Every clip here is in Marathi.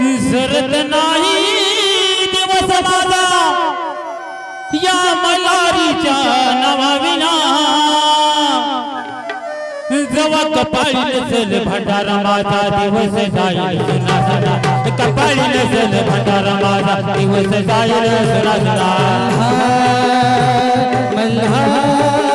विसरत नाही दिवस माझा. या मलारीच्या नवाविना. जवा कपाळी नसेल भंडारा माझा दिवस जाईल सुना सुना कपाळी नसेल भंडारा माझा दिवस जाईल सुना सुना मल्हार.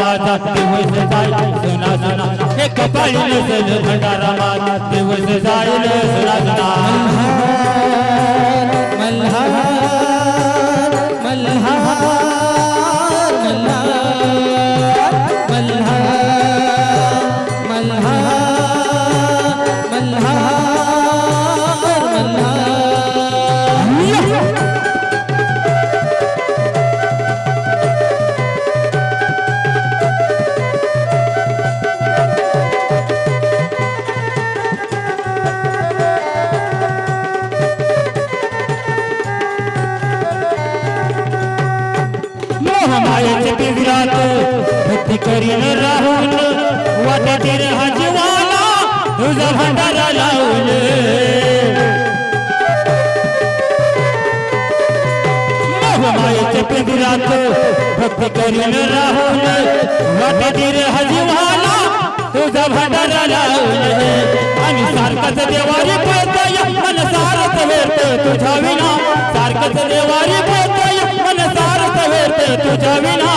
भंडारा दिवस जाईल सुना सुना हे कपाळी नसेल भंडारा दिवस जाईल सुना सुना मायेचे भक्ती करीन राहून वाटेतील हा जीवाला तुझा भंडारा लावून. हो मोह पिंजरात भक्ती करीन राहून वाटेतील हा जीवाला तुझा भंडारा लावून. आणि सारखाच देवारी पळतय मन सारच वेळत तुझ्या विना. सारखाच देवारी पळतय मन सारच वेळत तुझ्या विना.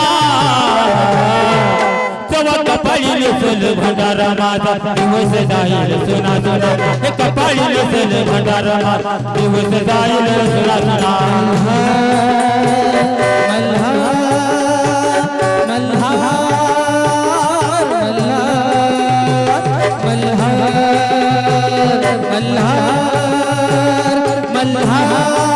नसल भंडारा माझा दिवस जाईल सुना सुना. हे कपाळी नसल भंडारा माझा दिवस जाईल सुना सुना. मल्हार मल्हार मल्हार.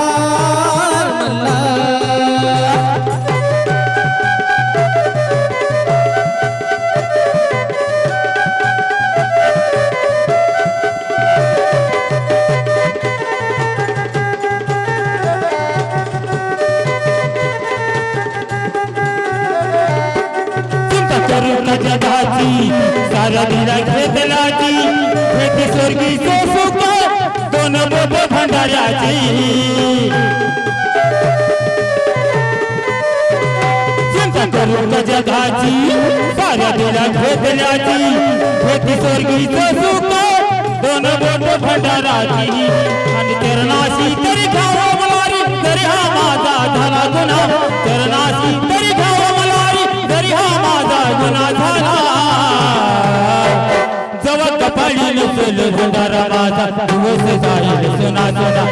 सारा दिला घेतलाची भेटी स्वर्गी सुख दोन बोट भंडाऱ्याची चिंता करू जगाची घेतल्याची स्वर्गी सुख दोन भंडाराची आणि चरणाशी तरी खावा तरी हा माझा झाला गुन्हा चरणाशी माझा दिवस जाईल सुना सुना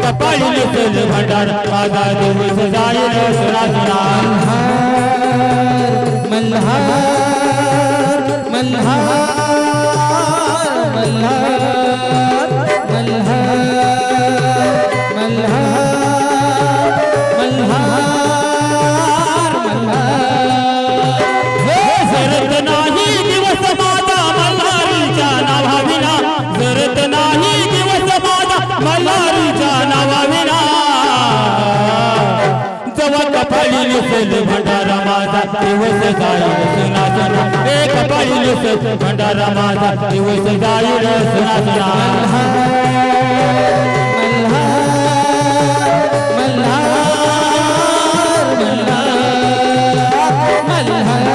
कपाळी नसेल भंडार माझा दिवस जाईल सुना सुना मल्हार मल्हार मल्हार मल्हार कपाळी लिसेल भंडारा माझा दिवस जाईल सुनासना. रे कपाळी लिसेल भंडारा माझा दिवस जाईल सुनासना. मल्हार मल्हार मल्हार.